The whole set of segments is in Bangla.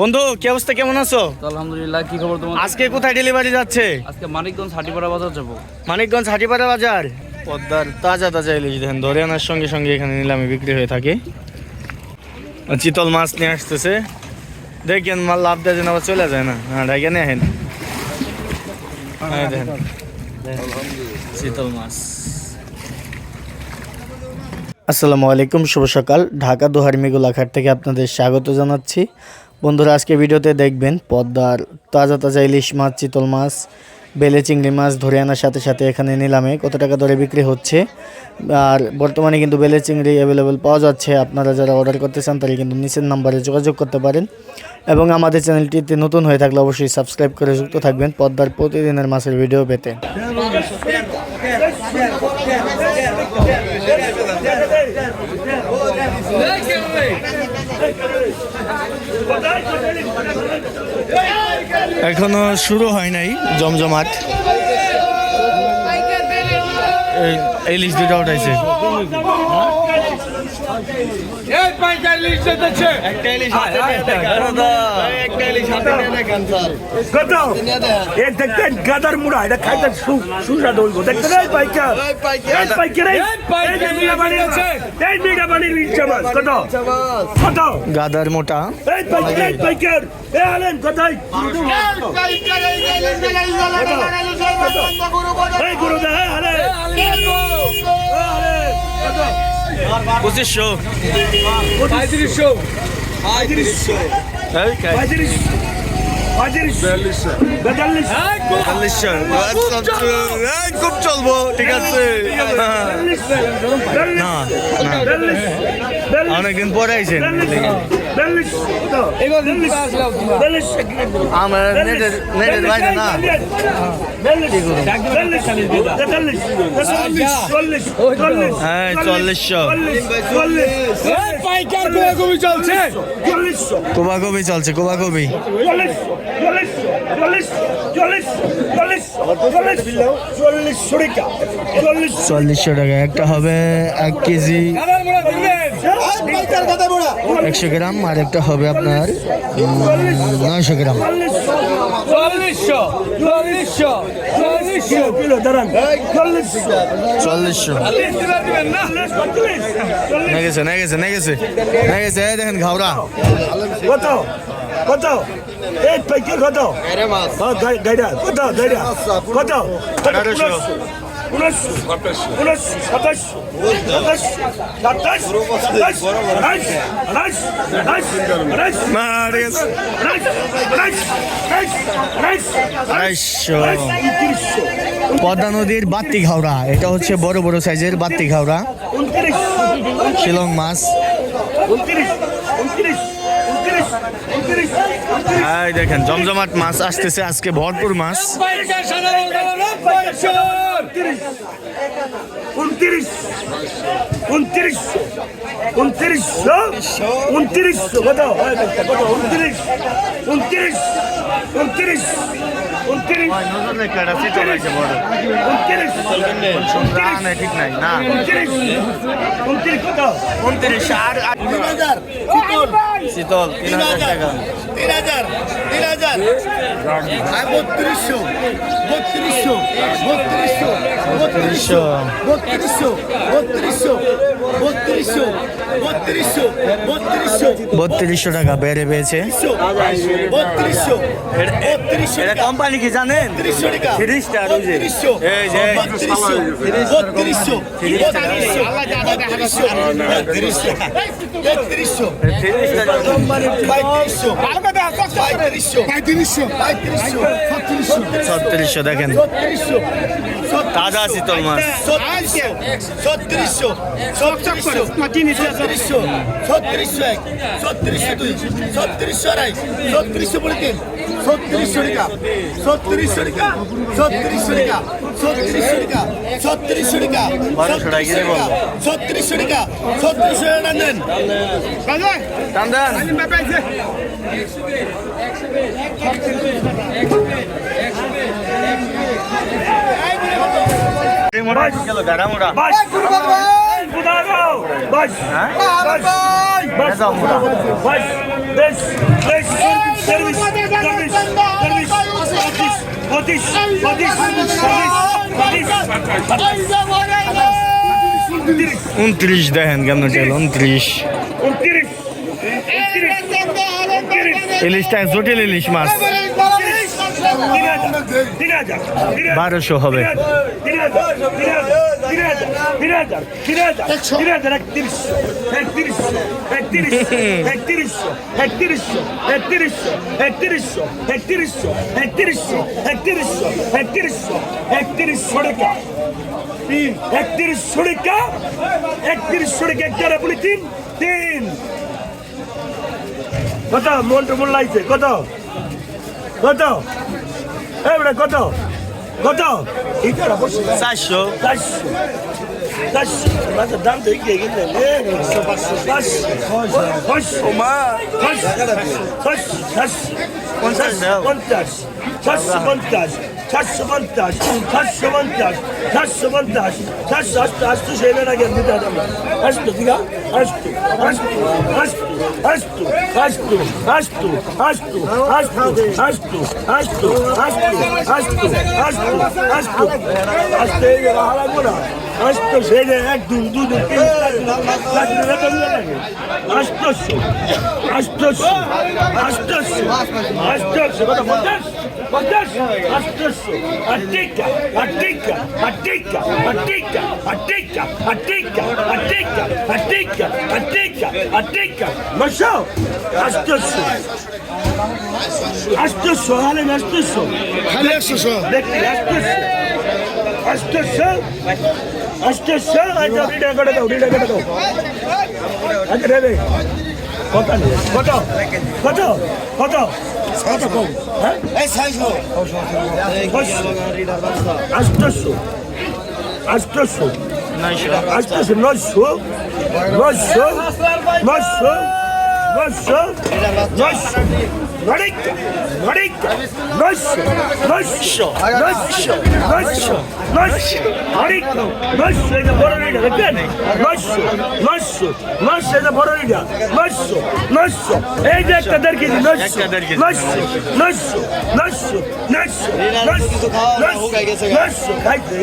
বন্ধু কি অবস্থা? কেমন আছো? আলহামদুলিল্লাহ কি খবর তোমার? আজকে কোথায় ডেলিভারি যাচ্ছে? আজকে মানিকগঞ্জ হাটিপাড়া বাজার যাব। মানিকগঞ্জ হাটিপাড়া বাজার? পদ্মার তাজা তাজা ইলিশ দেখেন ধরে আনার সঙ্গে সঙ্গে এখানে নিলামে বিক্রি হয়ে থাকে। চিতল মাছ নিয়ে আসতেছে। দেখেন মাল লাভ দেয় যেন আবার চলে যায় না। হ্যাঁ ডাইকে নিয়ে আহেন হ্যাঁ, দেখেন। চিতল মাছ। আসসালামু আলাইকুম শুভ সকাল। ঢাকা দোহার মেগুলাঘাট থেকে আপনাদের স্বাগত জানাচ্ছি। বন্ধুরা, আজকে ভিডিওতে দেখবেন পদ্মার তাজা তাজা ইলিশ মাছ, চিতল মাছ, বেলে চিংড়ি মাছ ধরে আনার সাথে সাথে এখানে নিলামে কত টাকা দরে বিক্রি হচ্ছে। আর বর্তমানে কিন্তু বেলে চিংড়ি অ্যাভেলেবেল পাওয়া যাচ্ছে। আপনারা যারা অর্ডার করতে চান তারা কিন্তু নিচের নাম্বারে যোগাযোগ করতে পারেন। এবং আমাদের চ্যানেলটিতে নতুন হয়ে থাকলে অবশ্যই সাবস্ক্রাইব করে যুক্ত থাকবেন পদ্মার প্রতিদিনের মাছের ভিডিও পেতে। এখনও শুরু হয় নাই জমজমাট। এই ইলিশ দুটা উঠাইছে। একটা ইলিশ হাতে নিয়ে দেখান। একটা ইলিশ হাতে নিয়ে দেখান, স্যার। কত এ দেখতেন গাদার মুড়া এটা খাইতে সু- সুস্বাদু হইব। দেখতেন এই পাইকার এই পাইকার এই এই যে মিঠা এই মিঠা বাড়ির ইচ্ছা মাছ। কত কত গাদার মোটা। এই পাইকার এই পাইকার এ আলেন কোথায় এই গুরু দা হ্যাঁ পঁচিশশো। পঁয়ত্রিশশো। পঁয়ত্রিশশো। পঁয়ত্রিশশো। হ্যাঁ, হ্যাঁ, খুব চলবো। ঠিক আছে। অনেকদিন পরে আইছেন না। হ্যাঁ, চল্লিশ। চল্লিশ। চল্লিশ। চল্লিশ। কোবাকবি চলছে। চল্লিশশো টাকা কোবাকবি চল্লিশশো টাকা, একটা হবে এক কেজি। একশো গ্রাম আর একটা হবে আপনার নয়শো গ্রাম। চল্লিশশো চল্লিশশো চল্লিশশো। কিলো দাঁড়ান। চল্লিশশো। চল্লিশশো। নেগেছে নেগেছে নেগেছে। নেগেছে এই দেখেন ঘাওড়া কত? কত? এই পাইকার কত? কত? কত? কত? উনিশ উনিশ সাতাশ সাতাশ সাতাশ সাতাশ পদ্মা নদীর বাত্তি ঘাওড়া এটা হচ্ছে বড় বড় সাইজের বাত্তি ঘাওড়া শিলং মাছ দেখেন জমজমাট মাছ আসতেছে আজকে ভরপুর মাছ উনত্রিশ। উনত্রিশ। উনত্রিশশো উনত্রিশশো কত? কত? উনত্রিশ। উনত্রিশ। উনত্রিশ। উনত্রিশ। উনত্রিশ। ঠিক নাই। না উনত্রিশ। উনত্রিশ কত? উনত্রিশ। আর শীতল তিন হাজার টাকা। তিন হাজার তিন হাজার। বত্রিশশো বত্রিশশো বত্রিশশো বত্রিশশো। বত্রিশশো বত্রিশশো। বত্রিশশো টাকা বেড়ে পেয়েছে। কোম্পানি কি জানেন? ছত্রিশশো দেখেন। তাজা আছি তোমার ছত্রিশশো। ছত্রিশশো। ছত্রিশশো। ছত্রিশশো এক ছত্রিশশো দুই ছত্রিশশো আড়াই ছত্রিশশো বলে তিন ছত্রিশশো টাকা ছত্রিশশো টাকা ছত্রিশশো টাকা ছত্রিশশো টাকা ছত্রিশশো টাকা। ছত্রিশশো টাকা ছত্রিশশো টাকা নেন মোটা গেল গাড়া মোটা Baş. Baş. Baş. Baş. Beş. Beş. Servis. Servis. Servis. Atış. Atış. Atış. Atış. Atış. উনত্রিশ দেখেন কেমন চাইল উনত্রিশ উনত্রিশ ইলিশটা জটিল ইলিশ মাছ বারোশো হবে তিন হাজার তিন হাজার তিন হাজার তিন হাজার তিন হাজার একত্রিশ একত্রিশ একত্রিশ একত্রিশ একত্রিশ একত্রিশ একত্রিশ একত্রিশ একত্রিশ একত্রিশ একত্রিশ টাকা তিন একত্রিশ টাকা একত্রিশ টাকা একটা বলি তিন তিন কত মন তো মন লাগছে কত কত এবারে কত কত এটা বসে চারশো চারশো চারশো মাঝে দাম তো এগিয়ে গেলে চারশো পাঁচশো মা পঞ্চাশ পঞ্চাশ চারশো পঞ্চাশ চারশো পঞ্চাশ চারশো পঞ্চাশ চারশো পঞ্চাশ চারশো আষ্ট আষ্ট সেটা আগে দিতে হবে আষ্ট ঠিক আষ্ট আষ্ট আষ্ট আষ্ট আষ্ট আষ্ট আষ্ট আষ্ট আষ্ট আষ্ট আষ্ট আষ্ট আষ্ট আষ্ট এই হালা গোড়া আষ্ট সেটা এক দুই দুই দুই তিন আষ্টশো আষ্টশো আষ্টশো আষ্টশো কত পঞ্চাশ পঞ্চাশ আষ্টশো আটিকা আটিকা আটিকা আটিকা আটিকা আটিকা আটিকা আটিকা আটিকা আটিকা নশো আষ্টশো আষ্টশো হালে আষ্টশো খালি একশো দেখি আষ্টশো আষ্টশো আষ্টশো আচ্ছা রিডা করে দাও রিডা করে দাও আচ্ছা রে কত? কত কত কত কত কম হ্যাঁ এই ছয়শো আটশো আটশো আটশো নয়শো নয়শো নয়শো। এই যে একটা দেড় কেজি নশো নশো নশো নশো নশো নশো নশো খাইতে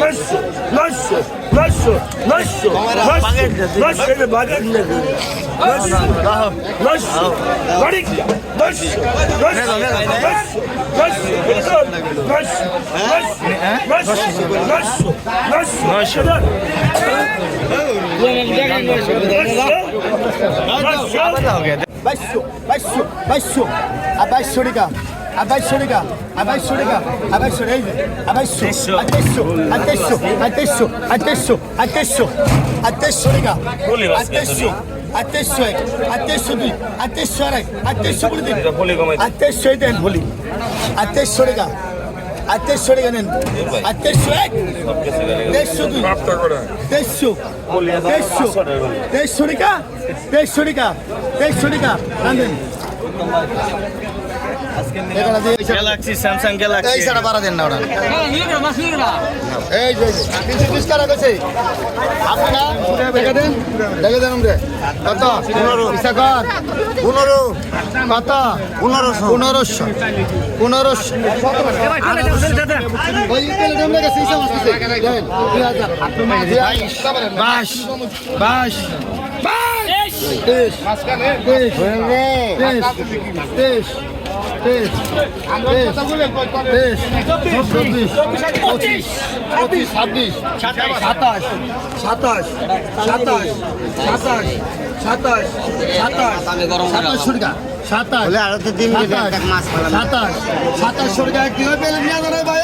নশো নশো নশো নশো নশো নশো বাগেট নাকি নশো Dois, dois, dois, dois, Baixou, baixou, baixou, abaixou legal. Abaixou legal, abaixou legal, abaixou aí, abaixou, atenção, atenção, atenção, atenção, atenção, atenção legal, atenção. আর তেইশশো এক আর তেইশশো দুই আর তেইশশো আড়াই আর তেইশশো কুড়ি তিন আর তেইশশো দেন বলি। আর তেইশশো টাকা আর তেইশশো টাকা নেন আর তেইশশো এক তেইশশো দুই। তেইশশো তেইশশো তেইশশো টাকা তেইশশো টাকা তেইশশো টাকা রান্ধেন গ্যালাক্সি স্যামসাং গ্যালাক্সি এই সারা বাড়া দেন না ওরা এই যে তিনশো বিশ টাকা গেছে আপনারা দেখে দেন দেখে দেন রে কত পনেরো কর পনেরো কত পনেরোশো পনেরোশো পনেরোশো ওই তেলে দাম সাতাশ সাতাশ সাতাশ সাতাশ সাতাশ সাতাশ সাতাশ সাতাশ সাতাশ সাতাশ সাতাশ সাতাশ সাতাশ সাতাশ সাতাশ সাতাশ সাতাশ সুরগা কীভাবে পেলেন না ভাই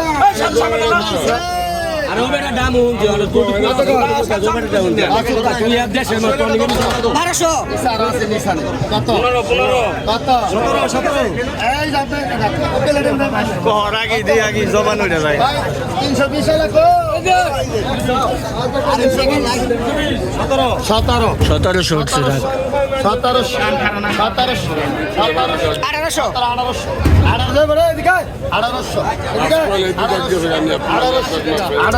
সামনে আর ওবেটা দাম হোম যে আর কোটি কত ওবেটা দাম তুই আর দেশে না কোন গেম 1200 স্যার আছে নিসান কত 15 15 কত 17 17 এই যাবে প্লেটে কর আগে দি আগে জবান উড়ে যায় 320 লাগো সতেরোশো উঠছে সতেরোশো সতেরোশো আঠারোশো আঠারোশো আঠারোশো আঠারোশো আঠারোশো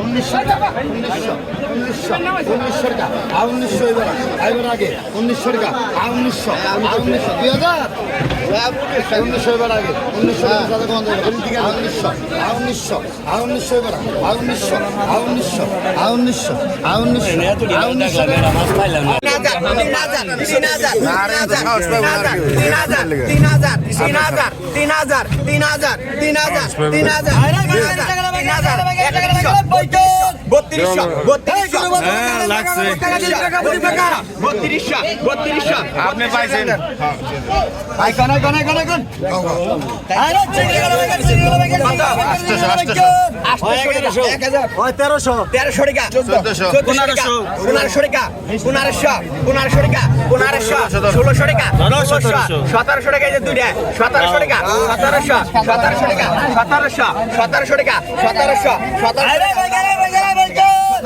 উনিশশো টাকা উনিশশো উনিশশো উনিশশো টাকা আর উনিশশো এবার এবার আগে উনিশশো টাকা আর উনিশশো আর উনিশশো দুই হাজার উনিশশো এবার আগে উনিশশো উনিশশো আর উনিশশো আর উনিশশো এবার আর উনিশশো আর উনিশশো আর উনিশশো আর উনিশশো আর উনিশশো তিন হাজার তিন হাজার তিন হাজার তিন হাজার তিন হাজার তিন হাজার তিন হাজার তিন হাজার পাইলাম না হ্যাঁ লাগছে আপনি পাইছেন তেরোশো তেরোশো টাকা পনেরোশো পনেরোশো টাকা পনেরোশো পনেরোশো টাকা পনেরোশো ষোলোশো টাকা ষোলোশো সতেরোশো টাকা যে দুইটা সতেরোশো টাকা সতেরোশো সতেরোশো টাকা সতেরোশো সতেরোশো টাকা সতেরোশো সতেরোশো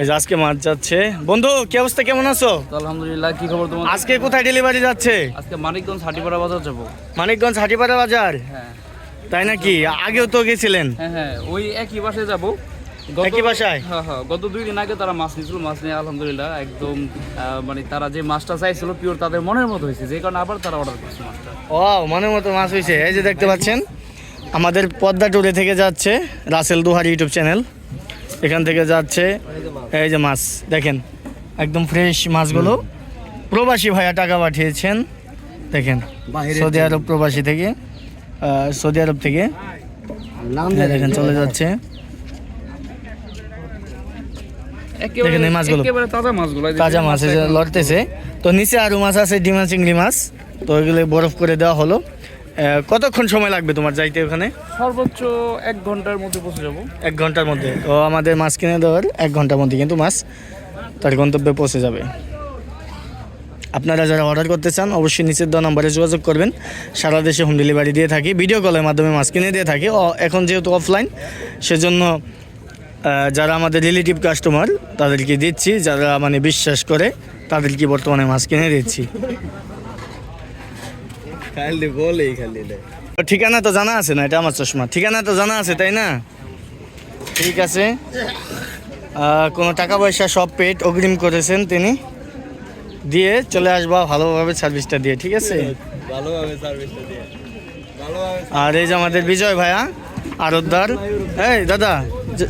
এই যে আজকে মাছ যাচ্ছে। বন্ধু কি অবস্থা? কেমন আছো? আলহামদুলিল্লাহ কি খবর তোমার আজকে কোথায় ডেলিভারি যাচ্ছে? আজকে মানিকগঞ্জ হাটিপাড়া বাজার যাব। মানিকগঞ্জ হাটিপাড়া বাজার? হ্যাঁ। তাই নাকি? আগেও তো গেছিলেন। হ্যাঁ হ্যাঁ ওই একই বাসায় যাব। একই বাসায়? হ্যাঁ হ্যাঁ গত দুই দিন আগে তারা মাছ নিয়েছিল মাছ নিয়ে আলহামদুলিল্লাহ একদম আহ, মানে তারা যে মাছটা চাইছিল পিওর তাদের মনের মতো হয়েছে যে কারণে আবার তারা অর্ডার করছে মাছটা। ও মনের মতো মাছ হয়েছে। এই যে দেখতে পাচ্ছেন আমাদের পদ্মা টুরে থেকে যাচ্ছে রাসেল দুহার ইউটিউব চ্যানেল। এখান থেকে যাচ্ছে। এই যে মাছ দেখেন একদম ফ্রেশ মাছগুলো। প্রবাসী ভাইয়া টাকা পাঠিয়েছেন দেখেন সৌদি আরব প্রবাসী থেকে সৌদি আরব থেকে। দেখেন চলে যাচ্ছে। দেখেন এই মাছগুলো। একেবারে তাজা মাছ লড়তেছে। তো নিচে আরও মাছ আছে ডিমা চিংড়ি মাছ। তো ওইগুলো বরফ করে দেওয়া হলো। কতক্ষণ সময় লাগবে তোমার যাইতে ওখানে সর্বোচ্চ এক ঘণ্টার মধ্যে পৌঁছে যাব। এক ঘণ্টার মধ্যে। তো আমাদের মাছ কিনে দেওয়ার এক ঘণ্টার মধ্যে কিন্তু মাছ তার গন্তব্যে পৌঁছে যাবে। আপনারা যারা অর্ডার করতে চান অবশ্যই নিচের দেওয়া নাম্বারে যোগাযোগ করবেন। সারা দেশে হোম ডেলিভারি দিয়ে থাকি ভিডিও কলের মাধ্যমে মাছ কিনে দিয়ে থাকি। এখন যেহেতু অফলাইন সেজন্য যারা আমাদের রিলেটিভ কাস্টমার তাদেরকে দিচ্ছি। যারা মানে বিশ্বাস করে তাদেরকে বর্তমানে মাছ কিনে দিচ্ছি। ঠিকানা তো জানা আছে না এটা আমার চশমা। ঠিকানা তো জানা আছে তাই না? ঠিক আছে। কোনো টাকা পয়সা সব পেট অগ্রিম করেছেন তিনি। দিয়ে চলে আসবা ভালোভাবে সার্ভিসটা দিয়ে ঠিক আছে? আর এই যে আমাদের বিজয় ভাইয়া আরতদার। এই দাদা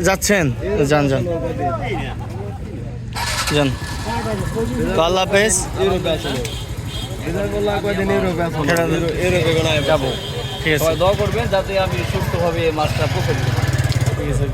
যাচ্ছেন? যান যান। যান। তো আল্লাহ হাফেজ। যাব ঠিক আছে। দোয়া করবেন যাতে আমি সুস্থভাবে মাছটা পুকুর ঠিক আছে।